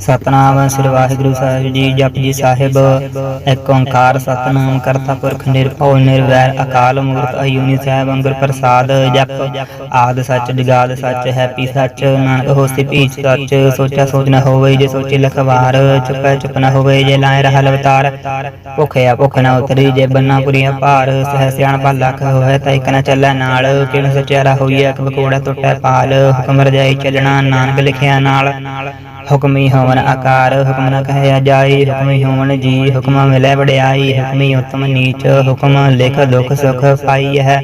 ਸਤਨਾਮ ਸ੍ਰੀ ਵਾਹਿਗੁਰੂ ਸਾਹਿਬ ਜੀ ਜਪਜੀ ਸਾਹਿਬ। ਏਕ ਓੰਕਾਰ ਸਤਨਾਮ ਕਰਤਾ ਪੁਰਖ ਨਿਰਭਉ, ਨਿਰਵੈਰ ਅਕਾਲ ਮੂਰਤ ਅਯੂਨੀ ਸਾਹਿਬ ਅੰਗੁਰ ਪ੍ਰਸਾਦ ਜਪ। ਆਦ ਸੱਚ ਜਗਾਦ ਸੱਚ, ਹੈਪੀ ਸੱਚ ਨਾਨਕ ਹੋਸੀ ਭੀਚ ਸੱਚ। ਸੋਚਾ ਸੋਚ ਨ ਹੋਵੇ ਜੇ ਸੋਚੇ ਲਖਵਾਰ, ਚੁਪੈ ਚੁਪ ਨ ਹੋਵੇ ਜੇ ਲਾਇ ਰਹਾ ਲਵਤਾਰ। ਭੁਖਿਆ ਭੁਖ ਨ ਉਤਰੀ ਜੇ ਬੰਨਾ ਪੁਰੀਆ ਭਾਰ, ਸਹਿ ਸਿਆਣ ਭਾ ਲੱਖ ਹੋਏ ਤਾਂ ਇਕ ਨ ਚੱਲੈ ਨਾਲ। ਕਿਣ ਸਚਿਆਰਾ ਹੋਈਐ, ਇੱਕ ਬਕੋੜਾ ਟੁੱਟੈ ਪਾਲ, ਹੁਕਮ ਰਜਾਈ ਚੱਲਣਾ, ਨਾਨਕ ਲਿਖਿਆ ਨਾਲ। ਹੁਕਮੀ ਹੋਵਨ ਆਕਾਰ, ਹੁਕਮ ਨ ਕਹਿਆ ਜਾਈ ਹੁਕਮੀ ਹੋਵਨ ਜੀ, ਹੁਕਮ ਮਿਲੇ ਵਡਿਆਈ, ਹੁਕਮੀ ਉਤਮ ਨੀਚ, ਹੁਕਮ ਲਿਖ ਦੁਖ ਸੁਖ ਪਾਈ ਹੈ।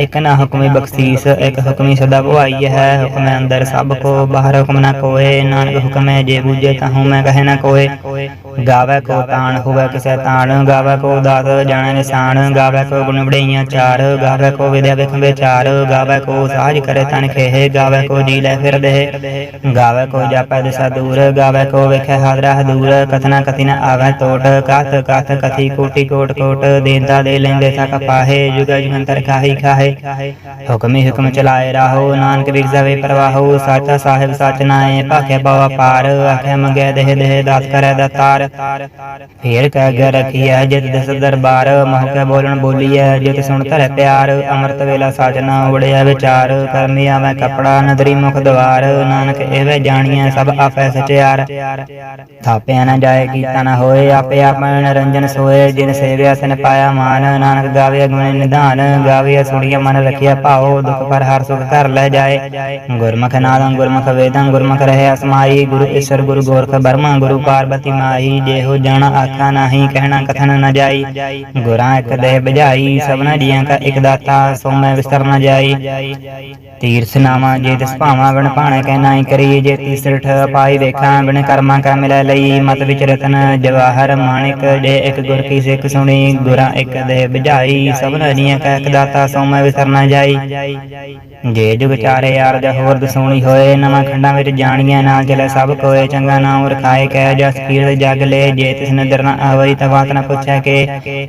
ਇਕ ਨਾ ਹੁਕਮੀ ਬਖਸ਼ੀਸ, ਇਕ ਹੁਕਮੀ ਸਦਾ ਭਵਾਈ ਹੈ। ਹੁਕਮ ਅੰਦਰ ਸਭ ਕੋ, ਬਾਹਰ ਹੁਕਮ ਨ ਕੋਏ, ਨਾਨਕ ਹੁਕਮੈ ਜੇ ਬੂਝੇ ਤਾਹੂ ਮੈਂ ਕਹੇ ਨ ਕੋਏ। ਗਾਵੇ ਕੋ ਤਾਣ, ਹੋਵੇ ਕਿਸੈ ਤਾਣ, ਗਾਵੇ ਕੋ ਦਾਤ, ਜਾਣੈ ਨਿਸ਼ਾਨ, ਗਾਵੇ ਕੋ ਗੁਣ ਬੜਈਆਂ ਚਾਰ, ਗਾਵੇ ਕੋ ਵਿਦਿਆ ਵਿਖ ਵਿਚਾਰ, ਗਾਵੇ ਕੋ ਸਾਜ ਕਰੇ ਤਨ ਖੇਹ, ਗਾਵੇ ਕੋ ਜੀ ਲੈ ਫਿਰ ਦੇ ਗਾਵੇ ਕੋ ਜਾਪੈ ਦਿਸਾ ਦੂਰ ਗਾਵੇ ਕੋ ਵੇਖੈ ਹਾਦਰਾ ਦੂਰ, ਕਥਨਾ ਕਥੀ ਨ ਆਵੈ ਕਥ ਕਥ ਕਥੀ ਕੋਟੀ ਕੋਟ ਕੋਟ ਦੇਂਦਾ ਦੇ ਲੈਂਦੇ ਥਕ ਪਾਹੇ, ਜੁਗ ਜੁਗੰਤਰ ਖਾਹੀ ਖਾਹੇ। ਹੁਕਮੀ ਹੁਕਮ ਚਲਾਏ ਰਾਹੋ, ਨਾਨਕ ਵਿਖ ਜਾਵੇ ਪ੍ਰਵਾਹੋ, ਸਾਚਾ ਸਾਹਿਬ ਸਚ ਨਾਏ, ਭਾਖੇ ਪਵਾ ਪਾਰ, ਆਖੇ ਮੰਗੇ ਦੇਹ ਦੇਹ, ਦਾਤ ਕਰੈ ਦਾਤਾਰ। ਫੇਰ ਕਹਿ ਗਿਆ ਰਖੀਐ ਜਿਤ ਦਸ ਦਰਬਾਰ, ਮਹ ਕੇ ਬੋਲਣ ਬੋਲੀਐ, ਜਿਤ ਸੁਣ ਧਰੈ ਪਿਆਰ, ਅੰਮ੍ਰਿਤ ਵੇਲਾ ਸਾਜਨਾ ਉੜਿਆ ਵਿਚਾਰ, ਕਰਮੀ ਆਵੈ ਕਪੜਾ, ਨਦਰੀ ਮੁਖ ਦਵਾਰ, ਨਾਨਕ ਐਵੇਂ ਜਾਣੀਐ ਸਭ ਆਪੈ ਸਚਿਆਰ ਥਾਪਿਆ ਨ ਜਾਏ ਕੀਤਾ ਨਾ ਹੋਏ, ਆਪੇ ਆਪੈ ਨਿਰੰਜਨ ਸੋਏ, ਜਿਨ ਸੇਵਿਆ ਤਿਨ ਪਾਇਆ ਮਾਨ, ਨਾਨਕ ਗਾਵੇ ਗੁਣ ਨਿਧਾਨ, ਗਾਵੇ ਸੁਣੀਆ ਮਨ ਰਖਿਆ ਭਾਉ, ਦੁਖ ਪਰ ਹਰ ਸੁਖ ਕਰ ਲੈ ਜਾਏ। ਗੁਰਮੁਖ ਨਾਦੰ, ਗੁਰਮੁਖ ਵੇਦੰ, ਗੁਰਮੁਖ ਰਹੇ ਅਸਮਾਈ ਗੁਰੂ ਈਸ਼ਰ, ਗੁਰੂ ਗੋਰਖ ਬਰਮਾ ਗੁਰੂ ਪਾਰਬਤੀ ਮਾਈ, ਜਿਹੋ ਜਾਣਾ ਆਖਾ ਨਾਹੀ, ਕਹਿਣਾ ਕਥਨ ਨ ਜਾਈ। ਗੁਰਾਂ ਇੱਕ ਦੇ ਬੁਝਾਈ, ਸਭਨਾ ਜੀਆਂ ਕਾ ਇੱਕ ਦਾਤਾ, ਸੋ ਮੈਂ ਵਿਸਰ ਨ ਜਾਈ। ਤੀਰਥ ਨਾਮਾ ਜੇ ਤਿਸ ਭਾਵਾਂ ਬਣ ਭਾਣੇ ਕਹਿ ਨਾਹੀ ਕਰੀ, ਜੇ ਤੀਸਰਠ ਪਾਈ ਵੇਖਾਂ ਬਿਨ ਕਰਮਾਂ ਕਾ ਮਿਲੈ ਲਈ, ਮਤ ਵਿਚ ਰਤਨ ਜਵਾਹਰ ਮਾਣਿਕ, ਜੇ ਇੱਕ ਗੁਰ ਕੀ ਸਿੱਖ ਸੁਣੀ, ਗੁਰਾਂ ਇੱਕ ਦੇ ਬੁਝਾਈ ਸਭਨਾ ਜੀਆਂ ਕਾ ਇੱਕ ਦਾਤਾ ਸੋ ਮੈਂ ਵਿਸਰ ਨ ਜਾਈ। ਜੇ ਜੁਗ ਚਾਰੇ ਯਾਰ ਹੋਰ ਦਸੂਣੀ ਹੋਏ, ਨਵਾਂ ਖੰਡਾਂ ਵਿੱਚ ਜਾਣੀਆਂ ਨਾ ਚਲੇ ਸਭ ਕੋਏ, ਚੰਗਾ ਨਾਮ ਰਖਾਏ ਕਹਿ ਜਸ ਕੀਰਤ ਜਗ ਲੈ, ਜੇ ਤਿਸ ਨਦਰ ਨਾ ਆਵਈ, ਤਾਂ ਨਾ ਪੁੱਛੈ ਕੇ।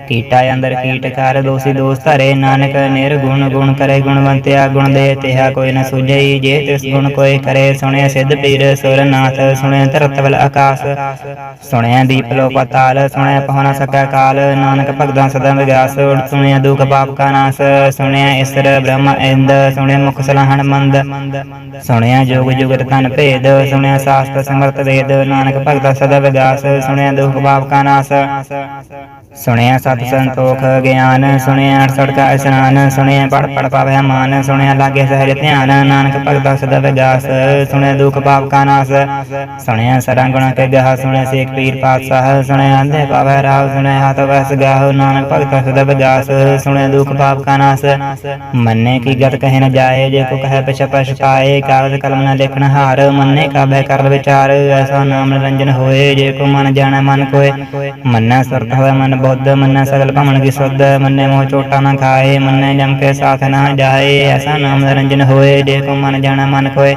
ਕੀਟਾ ਅੰਦਰ ਕੀਟ ਕਰ, ਦੋਸੀ ਦੋਸ ਧਰੇ, ਨਾਨਕ ਨਿਰਗੁਣ ਗੁਣ ਕਰੇ, ਗੁਣਵੰਤਿਆ ਗੁਣ ਦੇ ਤਿਹਾ ਕੋਈ ਨਾ ਸੁਝਈ, ਜੇ ਤਿਸ ਗੁਣ ਕੋਈ ਕਰੇ, ਸੁਣਿਆ ਸਿੱਧ ਪੀਰ ਸੁਰ ਸੁਰਨਾਥ ਸੁਣਿਆ ਧਰਤ ਵਲ ਆਕਾਸ। ਸੁਣਿਆ ਦੀਪ ਲੋ ਪਾਤਾਲ ਸੁਣਿਆ ਪਹੁ ਨ ਸਕੈ ਕਾਲ। ਨਾਨਕ ਭਗਤਾਂ ਸਦਾ ਵਿਗਾਸ ਸੁਣਿਆ ਦੁਖ ਪਾਪ ਕਾ ਨਾਸ। ਸੁਣਿਆ ਈਸਰ ਬ੍ਰਹਮ ਇੰਦ ਸੁਣਿਆ ਮੁਖ ਸਲਾਹਣ ਮੰਦ। ਸੁਣਿਆ ਜੋਗ ਜੁਗਤ ਤਨ ਭੇਦ ਸੁਣਿਆ ਸਾਸਤ ਸਮਰਤ ਵੇਦ। ਨਾਨਕ ਭਗਤਾ ਸਦਾ ਵਿਗਾਸ ਸੁਣਿਆ ਦੁਖ ਪਾਪ ਕਾ ਨਾਸ। ਸੁਣਿਆ ਸਤ ਸੰਤੋਖ ਗਿਆਨ ਸੁਣਿਆ ਅਠਸਠ ਕਾ ਇਸਨਾਨ। ਸੁਣਿਆ ਪੜ ਪੜ ਪਾਵੈ ਮਾਨ ਸੁਣਿਆ ਲਾਗੇ ਸਹਿਜ ਧਿਆਨ। ਨਾਨਕ ਭਗਤਾ ਸਦਾ ਵਿਗਾਸ ਸੁਣਿਆ ਦੁਖ ਪਾਪ ਕਾ ਨਾਸ। ਸੁਣਿਆ ਸਰਾਂ ਗੁਣਾ ਕੇ ਗਾਹ ਸੁਣਿਆ ਸੇਖ ਪੀਰ ਪਾਤਸ਼ਾਹ ਸੁਣਿਆ ਅੰਧੇ ਪਾਵੈ ਰਾਵ ਸੁਣਿਆ, ਹੱਥ ਵਸ ਗਾਹ ਨਾਨਕ ਭਗਤਾ ਸਦਾ ਵਿਗਾਸ ਸੁਣਿਆ ਦੁਖ ਪਾਪ ਕਾ ਨਾਸ। ਮੰਨੇ ਕੀ ਗਤ ਕਹੇ ਨ ਜਾਏ, ਜੇ ਕੋ ਕਹੈ ਪਿਛ ਪਛਤਾਏ ਕਾਗਜ਼ ਕਲਮ ਨ ਲਿਖਣ ਹਾਰ, ਮੰਨੇ ਕਾਬੈ ਕਰ ਵਿਚਾਰ, ਐਸਾ ਨਾਮ ਰੰਜਨ ਹੋਏ, ਜੇ ਕੋ ਮਨ ਜਾਣੈ ਮਨ ਕੋਏ। ਮੰਨੈ ਸਰਤ ਹੋਵੇ ਮਨ ਬੁੱਧ, ਮੰਨੈ ਸਗਲ ਭਮਣ ਕੀ ਸੁਧ, ਮੰਨੈ ਮੋਹ ਚੋਟਾ ਨਾ ਖਾਏ, ਮੰਨੈ ਜਮ ਕੇ ਸਾਥ ਨਾ ਜਾਏ, ਐਸਾ ਨਾਮ ਰੰਜਨ ਹੋਏ, ਜੇ ਕੋ ਮਨ ਜਾਣੈ ਮਨ ਕੋਏ।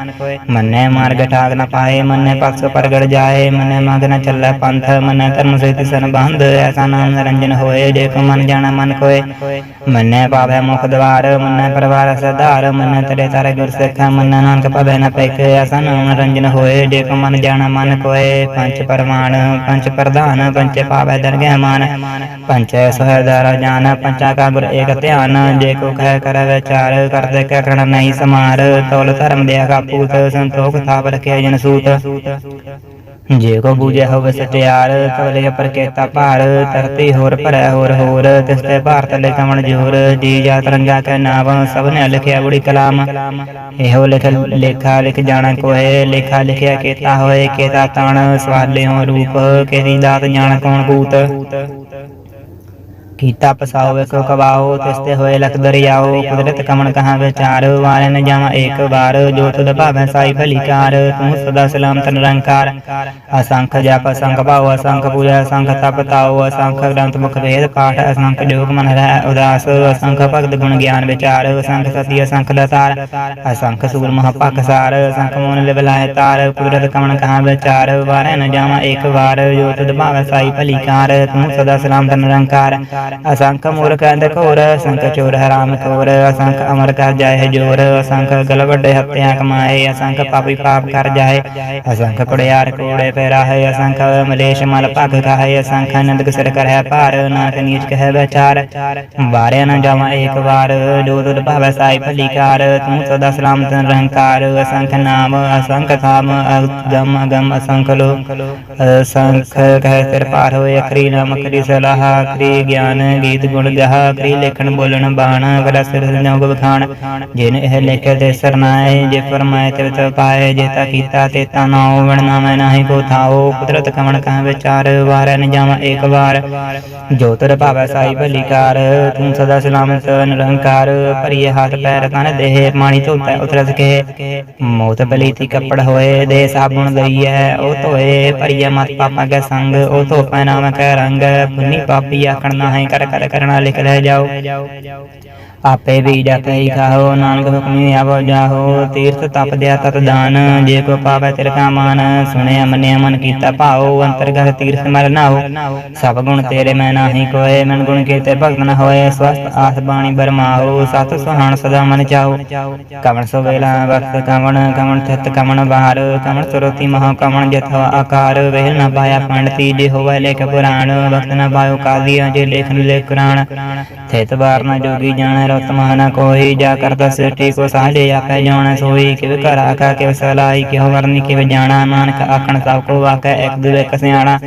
ਮੰਨੈ ਮਾਰਗ ਠਾਗ ਨ ਪਾਏ ਮੰਨੈ ਪਕਸ ਪਰਗੜ ਜਾਏ, ਮੰਨੈ ਮਗ ਨ ਚੱਲੈ ਪੰਥ, ਮਨੈ ਧਰਮ ਸਹਿਤ ਸਨ ਬੰਧ ਐਸਾ ਨਾਮ ਨਿਰੰਜਨ ਹੋਏ ਜੇ ਮਨ ਜਾਣਾ ਮਨ ਕੋਏ। ਮੰਨੈ ਪਾਵੈ ਮੁਖ ਦਵਾਰ, ਮੰਨੈ ਪਰਵਾਰ ਸਧਾਰ ਮੰਨੈ ਤਰੇ ਤਾਰੇ ਗੁਰ ਸਿੱਖ, ਮੰਨੈ ਨਾਨਕ ਪਵੈ ਨ ਪੈਕ ਐਸਾ ਨਾਮ ਨਿਰੰਜਨ ਹੋਏ ਜੇ ਮਨ ਜਾਣੈ ਮਨ ਕੋਏ। ਪੰਜ ਪਰਮਾਨ ਪੰਜ ਪ੍ਰਧਾਨ, ਪੰਚੇ ਪਾਵੈ ਦਰਗਹਿ ਮਾਨ, ਪੰਚੈ ਸਹਦਰ ਜਾਨ, ਪੰਚਾ ਕਾ ਗੁਰ ਏਕ ਧਿਆਨ, ਜੇ ਕੋ ਕਹਿ ਕਰ ਵਿਚਾਰ ਕਰਦੇ ਕਹਿ ਕਰਣ ਨਹੀਂ ਸਮਾਰ, ਤੋਲ ਧਰਮ ਦੇ ਕਾ ਪੂਤ ਸੰਤੋਖ ਥਾਪ ਰਖਿਆ ਜਨ ਸੂਤ ਜੇ ਕੋ ਬੂਝੈ ਹੋਵੇ ਸਚਿਆਰ, ਕਵਲੇ ਅਪਰ ਕੇਤਾ ਭਾਰ, ਧਰਤੀ ਹੋਰ ਭਰੈ ਹੋਰ ਹੋਰ, ਤਿਸ ਤੇ ਭਾਰਤ ਲਿਖਵਣ ਜੋਰ, ਜੀ ਜਾ ਤਰੰਗਾ ਕੈ ਨਾਮ ਸਭ ਨੇ ਲਿਖਿਆ ਬੁੜੀ ਕਲਾਮ। ਇਹੋ ਲਿਖ, ਲੇਖਾ ਲਿਖ ਜਾਣਾ ਕੋਏ ਲੇਖਾ ਲਿਖਿਆ ਕੇਤਾ ਹੋਏ ਕੇਤਾ ਤਣ, ਸਵਾਲਿਓ ਰੂਪ ਕੇਰੀ ਦਾਤ ਜਾਣ ਕੌਣ ਕੂਤ। ਕੀਤਾ ਪਸਾਓ ਵੇਖੋ ਕਵਾਓ ਤਿਸਤੇ ਹੋਏ ਲਖ ਦਰਿਆਓ, ਕੁਦਰਤ ਕਮਣ ਕਹਾਂ ਵਿਚਾਰ ਵਾਲੇ ਜਾਵਾਂ ਏਕ ਵਾਰ ਜੋ ਤੁਧ ਭਾਵੈ ਸਾਈ ਭਲੀ ਕਾਰ, ਤੂੰ ਸਦਾ ਸਲਾਮਤ ਨਿਰੰਕਾਰ। ਅਸੰਖ ਜਪ, ਅਸੰਖ ਭਾਉ, ਅਸੰਖ ਪੂਜਾ, ਅਸੰਖ ਤਪ ਤਾਉ, ਅਸੰਖ ਗ੍ਰੰਥ ਮੁਖ ਵੇਦ ਪਾਠ, ਅਸੰਖ ਜੋਗ ਮਨ ਰਹਿ ਉਦਾਸ, ਅਸੰਖ ਭਗਤ ਗੁਣ ਗਿਆਨ ਵਿਚਾਰ, ਅਸੰਖ ਸਤੀ, ਅਸੰਖ ਦਤਾਰ ਅਸੰਖ ਸੂਰ ਮਹ ਸਾਰ, ਅਸੰਖ ਮੋਨ ਲਿਵ ਲਾਇ ਤਾਰ, ਕੁਦਰਤ ਕਮਣ ਕਹਾਂ ਵਿਚਾਰ ਵਾਰੇ ਨ ਜਾਵਾਂ ਏਕ ਵਾਰ ਜੋ ਤੁਧ ਭਾਵੈ ਸਾਈ ਭਲੀ ਕਾਰ, ਤੂੰ ਸਦਾ ਸਲਾਮਤ ਨਿਰੰਕਾਰ। ਅਸੰਖ ਮੂਰਖ ਅੰਧ ਘੋਰ ਅਸੰਖ ਚੋਰ ਹਰਾਮ ਖੋਰ ਅਸੰਖ ਅਮਰ ਕਰ ਜਾਏ ਜੋਰ ਅਸੰਖ ਗਲ ਵੱਡੇ ਹੱਤਿਆਂ ਕਮਾਏ ਅਸੰਖ ਪਾਪੀ ਪਾਪ ਕਰ ਜਾਏ ਅਸੰਖ ਕੁੜਿਆਰ ਕੋੜੇ ਪੈਰਾਹੇ ਅਸੰਖ ਮਲੇਸ਼ ਮਲ ਭਗ ਖਾਏ ਅਸੰਖ ਆਨੰਦ ਸਿਰ ਕਰੈ ਭਾਰ ਨਾਕ ਨੀਚ ਕਹਿ ਵਿਚਾਰ ਬਾਰੇ ਨਾ ਜਾਵਾਂ ਇੱਕ ਵਾਰ ਜੋ ਤੁਧ ਭਾਵੈ ਸਾਈ ਭਲੀ ਕਾਰ ਤੂੰ ਸਦਾ ਸਲਾਮਤ ਨਿਰੰਕਾਰ ਅਸੰਖ ਨਾਮ ਅਸੰਖ ਕਾਮ ਅਗਮ ਅਗਮ ਅਸੰਖ ਲੋ ਅਸੰਖ ਕਹਿ ਸਿਰ ਪਾਰ ਹੋਏ ਅਖਰੀ ਨਾਮ ਅਖਰੀ ਸਲਾਹ ਅਖਰੀ ਗਿਆਨ ਗੀਤ ਗੁਣ ਗਾਹ ਕਰੀ ਲੇਖਣ, ਬੋਲਣ, ਬਾਣ, ਅਗਲਾ ਸਿਰ ਜੋਗ ਬਖਾਣ ਜਿਨ ਇਹ ਲਿਖੇ ਤੇ ਸਰਨਾਏ, ਜੇ ਫਰਮਾਏ ਤੇ ਤੋ ਪਾਏ, ਜੇ ਤਾ ਕੀਤਾ ਤੇ ਤਾ ਨਾਉ ਵਣਨਾ ਮੈਂ ਨਾਹੀ ਕੋ ਥਾਓ। ਕੁਦਰਤ ਕਮਣ ਕਹ ਵਿਚਾਰ, ਵਾਰ ਨ ਜਾਵਾਂ ਇੱਕ ਵਾਰ। ਜੋ ਤਰ ਭਾਵੈ ਸਾਈ ਭਲੀ ਤੂੰ ਸਦਾ ਸਲਾਮਤ, ਨਿਰੰਕਾਰ। ਭਰੀਏ ਹੱਥ ਪੈਰ ਤਨ ਦੇਹ, ਪਾਣੀ ਧੋਤਾ ਉਤਰਸ ਕੇ। ਮੋਤ ਬਲੀਤੀ ਕੱਪੜ ਹੋਏ ਦੇ ਸਾਬੁਣ ਦਈਐ, ਉਹ ਧੋਏ। ਭਰੀਏ ਮਤ ਪਾਪਾ ਕੇ ਸੰਗ, ਉਹ ਧੋ ਪੈ ਨਾਮ ਕੈ ਰੰਗ। ਪੁੰਨੀ ਪਾਪੀ ਆਖਣ ਨਾ ਹੈ ਕਰ ਕਰ ਕਰਨਾ ਲਿਖ ਲੈ ਜਾਓ ਆਪੇ ਵੀ ਜਾਤੇ ਹੀ ਖਾਓ ਨਾਨਕ ਹੁਕਮੀ ਆਵੋ ਜਾਹੋ, ਤੀਰਥ ਤਪ ਦਿਆ ਤਤ ਦਾਨ, ਜੇ ਕੋ ਪਾਵੈ ਤਿਰ ਕਾ ਮਾਨ, ਸੁਣਿਆ ਮੰਨਿਆ ਮਨ ਕੀਤਾ ਭਾਉ, ਅੰਤਰਗਤ ਤੀਰਥ ਮਲ ਨਾਉ। ਸਭ ਗੁਣ ਤੇਰੇ ਮੈਂ ਨਾਹੀ ਕੋਏ, ਮਨ ਗੁਣ ਕੀਤੇ ਭਗਤ ਨ ਹੋਏ ਸਵਸਤ ਆਸ ਬਾਣੀ ਬਰਮਾਉ, ਸਤ ਸੁਹਾਣ ਸਦਾ ਮਨ ਚਾਉ। ਕਵਣ ਸੋ ਵੇਲਾ ਵਕਤ ਕਵਣ ਕਵਣ ਥਿਤ ਕਵਣ ਬਾਹਰ, ਕਵਣ ਸਰੋਤੀ ਮਹਾ ਕਵਣ ਜਥ ਆਕਾਰ। ਵੇਲ ਨ ਪਾਇਆ ਪੰਡਤੀ, ਜੇ ਹੋਵੇ ਲੇਖ ਪੁਰਾਣ, ਵਕਤ ਨ ਪਾਇਓ ਕਾਦੀਆਂ ਜੇ ਲੇਖਨ ਲੇਖ ਕੁਰਾਨ ਥਿਤ ਬਾਰ ਨ ਜੋਗੀ ਜਾਣ ਰਤ ਮਨ ਕੋਈ ਜਾ ਕਰਤਾ ਸ੍ਰਿਸ਼ਟੀ ਕੋ ਸਾਜੇ ਆਪੇ ਜਾਣੈ, ਸੋਈ ਕਿਵ ਘਰ ਆਕਾ ਕਿਵ ਸਲਾਈ ਕਿਵ ਵਰਨੀ, ਕਿਵ ਜਾਣਾ, ਨਾਨਕ ਆਖਣ ਸਭ ਕੋ ਵਾਕੈ, ਇੱਕ ਦੁਵੇ ਕਸਿਆਣਾ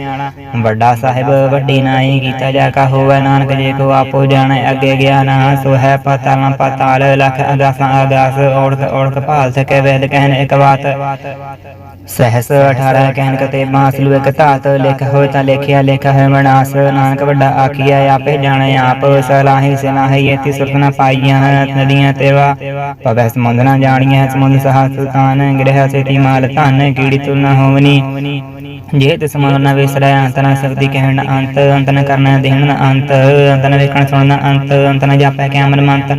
ਵੱਡਾ ਸਾਹਿਬ ਵੱਡੀ ਨਾਈ ਕੀਤਾ ਜਾ ਕਾ ਹੋਵੇ, ਨਾਨਕ ਜੇ ਕੋ ਆਪੋ ਜਾਣੈ, ਅੱਗੇ ਗਿਆਨ ਸੋ ਹੈ ਪਤਾਲਾਂ ਪਤਾਲ, ਲਖ ਅਗਾਸਾਂ ਅਗਾਸ ਔੜਕ ਔੜਕ ਭਾਲ ਸਕੇ, ਵੇਦ ਕਹਿਨ ਇੱਕ ਬਾਤ। ਸਹਸ 18 ਕਹਿਨ ਕਤੇ ਬਾਂਸ ਲੂ ਇੱਕ ਧਾਤ ਲਿਖ ਹੋਏ ਤਾਂ ਲਿਖਿਆ ਲਿਖ ਹੈ ਮਨਾਸ। ਨਾਨਕ ਵੱਡਾ ਆਖੀਆ ਆਪੇ ਜਾਣੇ ਆਪ, ਸਲਾਹੀ ਸਲਾਹੀ ਇਤੀ ਸੁਰਤ ਪਾਈਆਂ ਨਦੀਆਂ ਤੇਵਾ ਪਵੈ ਸਮੁੰਦ ਨਾ ਜਾਣੀਆਂ ਸਮੁੰਦ ਸਹਾ ਸੁਲਤਾਨ, ਗ੍ਰਹਿ ਸੇਤੀ ਮਾਲ ਧਨ, ਕੀੜੀ ਤੁਲ ਨਾ ਹੋਵਨੀ। ਜੇ ਤਿਸ ਮਨ ਵਿਸਰੈ ਅੰਤ ਨਾ ਸਕਦੀ ਕਹਿਣ, ਅੰਤ ਅੰਤ ਨ ਕਰਨਾ, ਦੇਣ ਅੰਤ ਅੰਤ ਨ ਵੇਖਣ, ਸੁਣਨਾ ਅੰਤ ਅੰਤ ਨ ਜਾਪੈ ਕੈਮਰ ਮੰਤ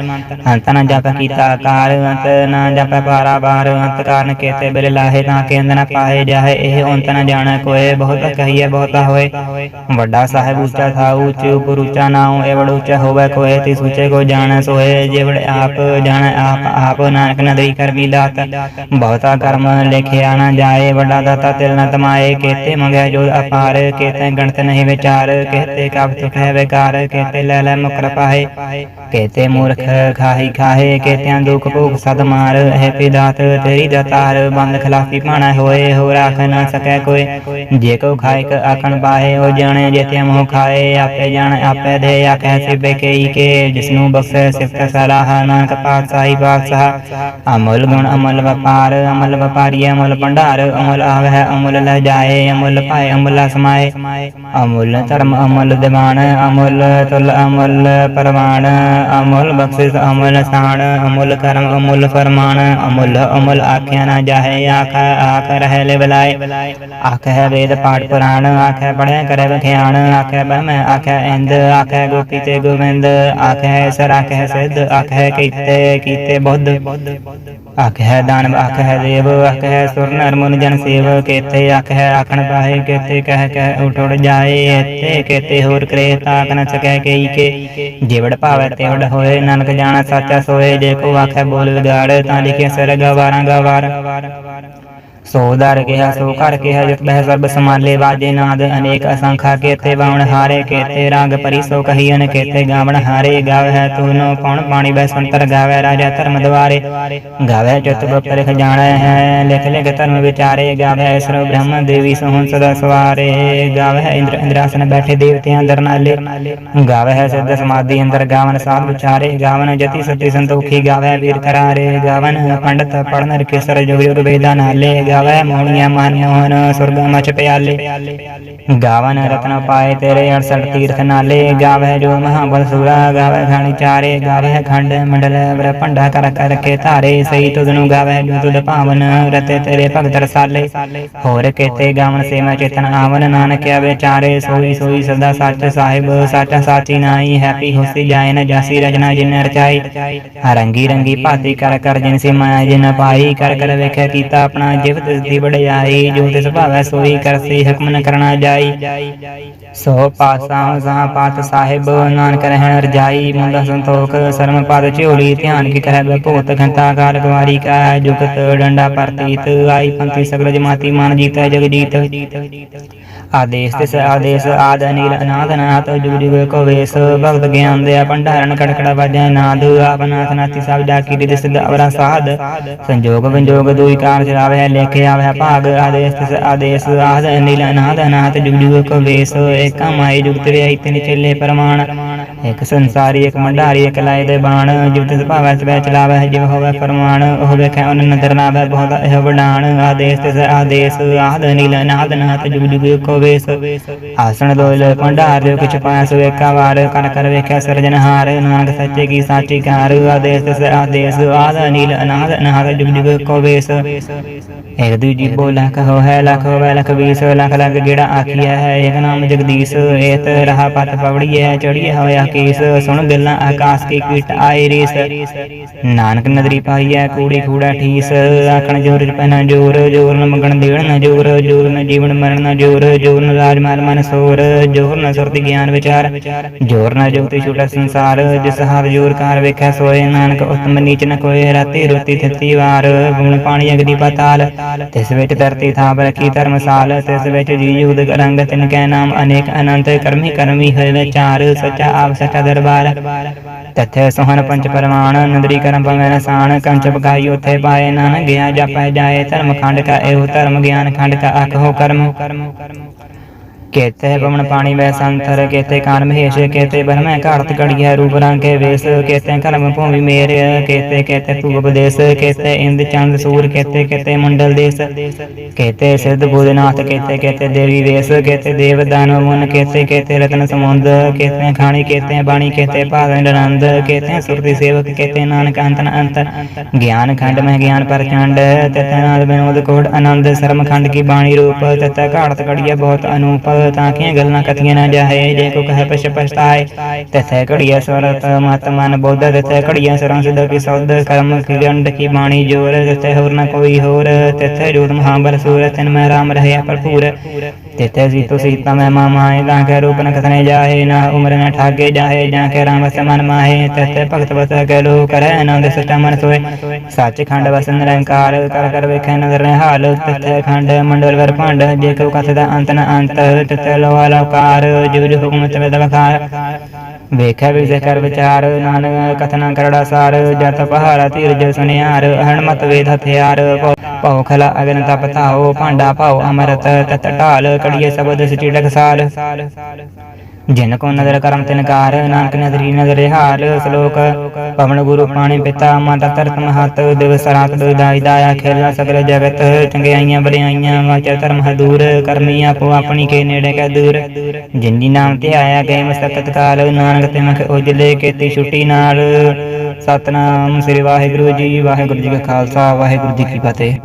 ਅੰਤ ਨ ਜਾਪੈ ਕੀਤਾ ਆਕਾਰ ਅੰਤ ਨ ਜਾਪੈ ਪਾਰਾ ਬਾਰ, ਅੰਤ ਕਾਰਨ ਕੇਤੇ ਬਿਲ ਲਾਹੇ, ਤਾਂ ਕੇ ਨ ਪਾਏ ਜਾਹੇ, ਇਹ ਅੰਤ ਨ ਜਾਣੈ ਕੋਏ, ਬਹੁਤ ਕਹੀਏ ਬਹੁਤਾ ਹੋਏ। ਵੱਡਾ ਸਾਹਿਬ ਉੱਚਾ ਥਾ ਉੱਚ ਉਪਰ ਉੱਚਾ ਨਾਉ ਏਵੜ ਉੱਚਾ ਹੋਵੇ ਕੋਏ, ਤੀ ਸੂਚੇ ਕੋ ਜਾਣੈ ਸੋਏ ਜੇਵੜ ਆਪ ਜਾਣੈ, ਆਪ ਆਪ ਨਾਨਕ ਨਦਰੀ ਕਰ ਵੀ ਬਹੁਤਾ ਕਰਮ ਲਿਖਿਆ ਨਾ ਜਾਏ, ਵੱਡਾ ਦਾਤਾ ਤਿਲ ਨ ਤਮਾਏ, ਕੇਤੇ ਮੰਗਿਆ ਜੋ ਅਪਾਰ, ਕੇਤੇ ਗਣਤ ਨਹੀਂ ਵਿਚਾਰ, ਕੇਤੇ ਕਬ ਤੁਖ ਹੈ ਵਿਕਾਰ, ਕੇਤੇ ਲੈ ਲੈ ਮੁਕਰ ਪਾਏ, ਕੇਤੇ ਮੂਰਖ ਖਾਹੀ ਖਾਹੇ, ਕੇਤਿਆਂ ਦੁਖ ਭੋਗ ਸਦ ਮਾਰ, ਹੈ ਪਿਦਾਤ ਤੇਰੀ ਦਾਤਾਰ ਬੰਦ ਖਲਾਫੀ ਪਾਣਾ ਹੋਏ ਹੋ ਰਾਖ ਨਾ ਸਕੈ ਕੋਈ, ਜੇ ਕੋ ਖਾਇਕ ਆਖਣ ਪਾਏ ਉਹ ਜਾਣੇ ਜੇਤੇ ਮੋਹ ਖਾਏ, ਆਪੇ ਜਾਣ, ਆਪੇ ਦੇ ਆਖੈ ਸਿਬੇ ਕਈ ਕੇ, ਜਿਸਨੂੰ ਬਖਸ਼ੇ ਸਿਫਤ ਸਲਾਹ, ਨਾਨਕ ਪਾਤਸ਼ਾਹੀ ਪਾਤਸ਼ਾਹ ਅਮਲ ਗੁਣ ਅਮਲ ਵਪਾਰ, ਅਮਲ ਵਪਾਰੀ ਅਮਲ ਭੰਡਾਰ, ਅਮਲ ਆਵਹਿ, ਅਮਲ ਲੈ ਜਾਏ ਅਮਲ ਪਾਏ ਅਮਲ ਸਮਾਏ ਅਮੁੱਲ ਧਰਮ ਅਮੁੱਲ ਦਿਵਾਨ ਅਮੁੱਲ ਤੁਲ ਅਮੁੱਲ ਪਰਵਾਨ ਅਮੁੱਲ ਬਖਸ਼ਿਸ਼ ਅਮੁੱਲ ਸਾਣ ਅਮੁੱਲ ਕਰਮ ਅਮੁੱਲ ਫਰਮਾਨ ਅਮੁੱਲ ਅਮੁੱਲ ਆਖਿਆ ਨਾ ਜਾਹੇ ਆਖ ਆਖ ਰਹਿ ਲੈ ਬਲਾਏ ਆਖੈ ਵੇਦ ਪਾਠ ਪੁਰਾਣ ਆਖੈ ਪੜਿਆ ਕਰੇ ਵਿਖਿਆਨ ਆਖੈ ਬ੍ਰਹਮ ਆਖੈ ਇੰਦ ਆਖੈ ਗੋਪੀ ਤੇ ਗੋਵਿੰਦ ਆਖੈ ਸਰ ਆਖੈ ਸਿੱਧ ਆਖੈ ਕੀਤੇ ਕੀਤੇ ਬੁੱਧ ਆਖੈ ਦਾਨਵ ਆਖੈ ਦੇਵ ਆਖੈ ਸੁਰ ਨਰਮੁਨ ਜਨ ਸੇਵ ਕੇਤੇ ਆਖੈ ਆਖਣ ਪਾਏ ਕੇਤੇ ਕਹਿ ਕਹਿ ਉਠ ਉੜ ਜਾਏ, ਇੱਥੇ ਕੇਤੇ ਹੋਰ ਕਰੇ ਤਾਕ ਨ ਸਕੈ ਕਈ ਕੇ। ਜਿਵੜ ਭਾਵੈ ਤਿਵੜ ਹੋਏ, ਨਾਨਕ ਜਾਣਾ ਸਾਚਾ ਸੋਏ ਜੇ ਕੋ ਆਖੈ ਬੋਲ ਵਿਗਾੜ, ਤਾਂ ਲਿਖੇ ਸਰ ਗਵਾਰਾਂ ਗਵਾਰ। ਸੋ ਦਰ ਕਿਹਾ, ਸੋ ਕਰ ਕਿਹਾ ਜਿਤ ਬਹਿ ਸਰਬ ਸਮਾਲੇ ਵਾਜੇ ਨਾਦ, ਅਨੇਕ ਅਸੰਖਾ ਕੇਤੇ ਬਾਵਣ ਹਾਰੇ, ਕੇਤੇ ਰੰਗ ਪਰੀ ਸੋ ਕਹੀਨ ਕੇਤੇ ਗਾਵਣ ਹਾਰੇ ਗਾਵੈ ਤੂਨੋ ਪਉਣ ਪਾਣੀ ਬੈ ਸੰਤਰ ਗਾਵੈ ਰਾਜਾ ਧਰਮ ਦਵਾਰੇ ਗਾਵੈ ਚਤ ਗੁਪਤ ਲਿਖ ਹੈ, ਲਿਖ ਲਿਖ ਧਰਮ ਵਿਚਾਰੇ ਗਾਵੈ ਸਰਵ ਬ੍ਰਹਮ ਦੇਵੀ ਸੋਹਣ ਸਦਾ ਸਵਾਰੇ। ਗਾਵੈ ਇੰਦਰ ਇੰਦਰਾਸਨ ਬੈਠੇ ਦੇਵਤਿਆਂ ਅੰਦਰ ਨਾਲੇ। ਗਾਵੈ ਸਿੱਧ ਸਮਾਧੀ ਅੰਦਰ ਗਾਵਨ ਸਾਧ ਵਿਚਾਰੇ, ਗਾਵਨ ਜਤੀ ਸਤੀ ਸੰਤੋਖੀ ਗਾਵੈ ਵੀਰ ਕਰਾਰੇ। ਗਾਵਨ ਪੰਡਤ ਪੜਨ ਰਕੇਸਰ ਜੁਗ ਜੁਗ ਵੇਦਾਂ ਨਾਲੇ। ದಾವ ಮೌನಿಯ ಮಾನ್ಮೋಹನ ಸ್ವರ್ಗ ಮಚಪೆಯಲ್ಲಿ ਗਾਵਨ ਰਤਨ ਪਾਏ ਤੇਰੇ 68 ਤੀਰਥ ਨਾਲੇ ਗਾਵੈ ਜੋ ਮਹਾਬਲ ਸੂਰਾ ਗਾਵੈ ਖਾਣੀ ਚਾਰੇ ਗਾਵੈ ਖੰਡ ਮੰਡਲ ਬ੍ਰ ਕਰ ਕਰ ਕੇ ਧਾਰੇ ਸਈ ਤੁਧ ਨੂੰ ਗਾਵੈ ਜੋ ਤੁਧ ਭਾਵਨ ਰਤੇ ਤੇਰੇ ਭਗਤ ਰਸਾਲੇ। ਹੋਰ ਕੇਤੇ ਗਾਵਨ ਸੇਵਾ ਚੇਤਨ ਆਵਨ, ਨਾਨਕ ਆਵੇ ਚਾਰੇ, ਸੋਈ ਸੋਈ ਸਦਾ ਸੱਚ ਸਾਹਿਬ, ਸਾਚਾ ਸਾਚੀ ਨਾਈ ਹੈਪੀ ਹੋਸੀ ਜਾਏ ਨ ਜਾਸੀ ਰਜਨਾ ਜਿਨ ਰਚਾਈ। ਰੰਗੀ ਰੰਗੀ ਭਾਤੀ ਕਰ ਕਰ ਜਿਨ ਸੇ ਮਾਇਆ ਜਿਨ ਪਾਈ, ਕਰ ਕਰ ਵੇਖਿਆ ਕੀਤਾ ਆਪਣਾ ਜਿਵ ਤਿਸ ਦੀ ਵਡਿਆਈ, ਜੋ ਤਿਸ ਭਾਵੈ ਸੋਈ ਕਰਸੀ ਹੁਕਮ ਨ ਕਰਨਾ ਜਾਏ। ਜਾਈ। ਸੋ ਪਾਸਾਂ ਸਾਹ ਪਾਤ ਸਾਹਿਬ ਨਾਨਕ ਰਹਿਣ ਰਜਾਈ ਮੁੰਡਾ ਸੰਤੋਖ ਸਰਮ ਪਦ ਝੋਲੀ ਧਿਆਨ ਕੀ ਕਹਿ ਭੂਤ ਘੰਟਾ ਕਾਲ ਕੁਵਾਰੀ ਕਾ ਜੁਗਤ ਡੰਡਾ ਪ੍ਰਤੀਤ, ਆਈ ਪੰਥੀ ਸਗਲ ਜਮਾਤੀ ਮਨ ਜੀਤੈ ਜਗ ਜੀਤ ਆਦੇਸ਼ ਆਦੇਸ਼ ਆਦ ਅਨੀਲ ਅਨਾਦ ਨਾਥ ਜੁਗ ਜੁਗ ਕੋ ਵੇਸ ਭਗਤ ਗਿਆਨ ਦੇ ਭੰਡਾਰਨ ਕੜਕੜਾ ਵਾਜੈ ਨਾਦ ਆਪਨਾਥ ਨਾਤੀ ਸਭ ਜਾ ਕੀ ਦਿਸ ਅਵਰਾ ਸਾਧ ਸੰਜੋਗ ਵਿਜੋਗ ਦੁਈ ਕਾਰ ਚਲਾਵੇ ਲੇਖੇ ਆਵੇ ਭਾਗ ਆਦੇਸ਼ ਆਦੇਸ਼ ਆਦ ਅਨੀਲ ਅਨਾਦ ਨਾਥ ਜੁਗ ਜੁਗ ਕੋ ਵੇਸ ਏਕਾ ਮਾਈ ਜੁਗਤ ਵਿਆਈ ਤਿਨ ਚੱਲੇ ਪ੍ਰਮਾਣ। ਇਕ ਸੰਸਾਰੀ ਇਕ ਮੰਡਾਰੀ ਇਕ ਲਾਇ ਦੇ ਬਾਣ ਜਿਵ ਤਿਸ ਭਾਵੈ ਸਵੈ ਚਲਾਵੇ ਜਿਵ ਹੋਵੇ ਫਰਮਾਨ ਉਹ ਵੇਖੈ ਉਹਨ ਨਦਰ ਨਾਵੇ ਬਹੁਤ ਇਹ ਵਡਾਣ ਆਦੇਸ਼ ਤਿਸ ਆਦੇਸ਼ ਆਦ ਅਨੀਲ ਅਨਾਦ ਨਾਥ ਜੁਗ ਜੁਗ ਕੋ ਆਸਣ ਦੋਲ ਭੰਡਾਰ ਕਿਛ ਪਾਸ ਵੇਖਾ ਵਾਰ ਕਰ ਕਰ ਵੇਖਿਆ ਸਿਰਜਨਹਾਰ ਨਾਨਕ ਸੱਚੇ ਕੀ ਸਾਚੀ ਕਾਰ ਆਦੇਸ਼ ਤਿਸ ਆਦੇਸ਼, ਆਦ ਅਨੀਲ, ਅਨਾਦ ਅਨਾਦ ਜੁਗ ਜੁਗ ਕੋ ਵੇਸ। ਇਕ ਦੂਜੀ ਬੋਲਾ ਕਹੋ ਹੈ ਲਖ ਹੋਵੇ ਲਖ ਵੀਸ, ਲਖ ਲਖ ਗੇੜਾ ਆਖੀਆ ਹੈ, ਇਕ ਨਾਮ ਜਗਦੀਸ਼। ਏਤ ਰਹਾ ਪਤ ਪਵੜੀਐ, ਚੜੀਐ ਹੋਇਆ ਕੇਸ। ਸੁਣ ਗੱਲਾਂ ਆਕਾਸ ਕੀ ਕੀਟ ਆਏ ਰੀਸ। ਨਾਨਕ ਨਦਰੀ ਪਾਈਐ, ਕੂੜੀ ਖੂੜਾ ਠੀਸ। ਆਖਣ ਜੋਰ ਪਹਿਨਾ ਜੋਰ ਜੋਰ ਨ ਮੰਗਣ ਦੇਣ ਨ ਜੋਰ ਜੋਰ ਨ ਜੀਵਨ ਮਰਨ ਨ ਜੋਰ ਜੋ ਨ ਰਾਜ ਮਾਲ ਮਨ ਸੋਰ, ਜੋਰ ਨ ਗਿਆਨ ਵਿਚਾਰ। ਜੋਰ ਜੋਤੀ ਛੂਟਾ ਸੰਸਾਰ, ਜਿਸ ਹਰ ਜੋਰ ਕਾਰ ਵੇਖੈ ਸੋਏ, ਨਾਨਕ ਉਤਮ ਨੀਚ ਨ ਕੋਏ ਰਾਤੀ ਰੋਤੀ ਥਿੱਤੀ ਵਾਰ, ਗੁਣ ਪਾਣੀ ਅਗਦੀ ਪਤਾਲ। ਤਿਸ ਵਿੱਚ ਧਰਤੀ ਥਾਪ ਰਖੀ ਧਰਮਸਾਲ ਤਿਸ ਵਿੱਚ ਜੀ ਜੁਗਦ ਰੰਗ, ਤਿਨ ਕੈ ਨਾਮ ਅਨੇਕ ਅਨੰਤ, ਕਰਮੀ ਕਰਮੀ ਹੋਏ ਵਿਚਾਰ, ਸਚਾ ਆਪ ਸਚਾ ਦਰਬਾਰ। ਤਥੇ ਸੋਹਣ ਪੰਚ ਪਰਮਾਨ ਨੰਦਰੀ ਕਰਮ ਪਵੈ ਨਸਾਨ ਕੰਚ ਪਕਾਈ ਉਥੇ ਪਾਏ ਨਾਨ ਗਿਆ ਜਪੈ ਜਾਏ ਧਰਮ ਖੰਡ ਕਾ ਇਹੋ ਧਰਮ ਗਿਆਨ ਖੰਡ ਕਾ ਅਖੋ ਕਰਮ ਕੇਤੇ ਪਵਨ ਪਾਣੀ ਵੈ ਸੰਤਰ ਕੇਤੇ ਕਾਨ ਮਹੇਸ਼ ਕੇਤੇ ਬਰਮੈ ਘਾੜਤ ਕੜੀਐ ਰੂਪ ਰੰਗ ਕੇ ਵੇਸ ਕੇਤੇ ਕਰਮ ਭੂਮੀ ਮੇਰੇ ਕੇਤੇ ਕੇਤੇ ਤੂ ਉਪਦੇਸ ਕੇਤੇ ਇੰਦ ਚੰਦ ਸੂਰ ਕੇਤੇ ਕੇਤੇ ਮੰਡਲ ਦੇਸ। ਕੇਤੇ ਸਿੱਧ ਬੁੱਧਨਾਥ ਕੇਤੇ ਕੇਤੇ ਦੇਵੀ ਵੇਸ ਕੇਤੇ ਦੇਵ ਦਾਨਵ ਮੁਨ ਕੇਤੇ ਕੇਤੇ ਰਤਨ ਸਮੁੰਦ ਕੇਤੇ ਖਾਣੀ ਕੇਤੇ ਬਾਣੀ ਕੇਤੇ ਭਾਗਨ ਆਨੰਦ ਕੇਤੇ ਸੁਰਤੀ ਸੇਵਕ ਕੇਤੇ ਨਾਨਕ ਅੰਤਨ ਅੰਤ ਗਿਆਨ ਖੰਡ ਮਹਿ ਗਿਆਨ ਪ੍ਰਚੰਡ ਤਤਿ ਨਾਦ ਬਿਨੋਦ ਕੋਟ ਆਨੰਦ ਸਰਮ ਖੰਡ ਕੀ ਬਾਣੀ ਰੂਪ ਤਤਿ ਘਾੜਤ ਕੜੀਐ ਬਹੁਤ ਅਨੂਪ ਤਾਂ ਕਿ ਗੱਲਾਂ ਕਥੀਆਂ ਨਾ ਜਾਏ ਜੇ ਕੋ ਕਹੇ ਪਛ ਪਛਤਾਏ ਤਥੈ ਘੜੀਐ ਸਵਰਤ ਮਤ ਮਨ ਬੋਧ ਤਥੈ ਘੜੀਐ ਸਰੰ ਸਿਧ ਕੀ ਸੌਦ ਕਰਮ ਕੀ ਗੰਡ ਕੀ ਬਾਣੀ ਜੋਰ ਤਥੈ ਹੋਰ ਨਾ ਕੋਈ ਹੋਰ ਤਥੈ ਜੋਤ ਮਹਾਬਲ ਸੂਰ ਤਿਨ ਸੀਤੋ ਸੀਤਾ ਮੈਂ ਮਾਮਾਏ ਤਾਂ ਕੇ ਰੂਪ ਨ ਕਥਨੇ ਜਾਏ ਨਾ ਉਮਰ ਨ ਠਾਗੇ ਜਾਏ ਜਾਂ ਕੇ ਰਾਮ ਵਸ ਮਨ ਮਾਹੇ, ਤਥੈ ਭਗਤ ਵਸ ਕੇ ਲੋ ਕਰੈ ਆਨੰਦ ਸਟਾ ਮਨ ਸੋਏ ਸੱਚ ਖੰਡ ਵਸ ਨਿਰੰਕਾਰ, ਕਰ ਕਰ ਵੇਖੈ ਨਦਰ ਨਿਹਾਲ ਤਥੈ ਖੰਡ ਮੰਡਲ ਵਰ ਭੰਡ, ਜੇ ਕੋ ਕਥ ਦਾ ਅੰਤ ਨ ਅੰਤ, ਤਥੈ ਲੋਆ ਲੋਕਾਰ ਜੁਗ ਜੁਗ ਹੁਕਮ ਤਵੇ ਦਵਕਾਰ ਵੇਖੈ ਵਿਜੈ ਕਰ ਵਿਚਾਰ, ਨਾਨਕ ਕਥਨਾ ਕਰੜਾ ਸਾਰ, ਜਤ ਪਹਾੜਾ ਧੀਰਜ ਸੁਨਿਆਰ, ਹਣਮਤ ਵੇਦ ਹਥਿਆਰ ਭਉ ਖਲਾ ਅਗਨ ਤਪ ਧਾਓ, ਭਾਂਡਾ ਭਾਉ ਅਮਰਤ, ਤਤ ਢਾਲ, ਕੜੀਏ ਸਬਦ ਸਚਿੜਕ ਸਾਲ। ਜਿਨ ਕੋ ਨਦਰ ਕਰਮ ਤਿਨਕਾਰ ਨਾਨਕ ਨਦਰੀ ਨਦਰ ਹਾਰ ਸ਼ਲੋਕ ਪਵਨ ਗੁਰੂ ਪਾਣੀ ਪਿਤਾ ਮਾਤਾ ਧਰਤ ਮਹਤ ਦਿਵਸ ਰਾਤ ਦੁਇਦਾਈ ਦਾਇਆ ਖੇਲਾ ਸਗਲ ਜਗਤ ਚੰਗਿਆਈਆਂ ਬੜਿਆਈਆਂ ਵਾਚਾ ਧਰਮ ਹਦੂਰ ਕਰਮੀ ਆਪੋ ਆਪਣੀ ਕੇ ਨੇੜੇ ਕੈ ਦੂਰ ਜਿੰਦੀ ਨਾਮ ਤੇ ਆਇਆ ਗਏ ਮਸਤਕ ਕਾਲ ਨਾਨਕ ਤੇ ਮਖ ਉਜਲੇ ਕੀਤੀ ਛੁੱਟੀ ਨਾਲ ਸਤਨਾਮ ਸ੍ਰੀ ਵਾਹਿਗੁਰੂ ਜੀ ਵਾਹਿਗੁਰੂ ਜੀ ਕਾ ਖਾਲਸਾ ਵਾਹਿਗੁਰੂ ਜੀ ਕੀ ਫਤਿਹ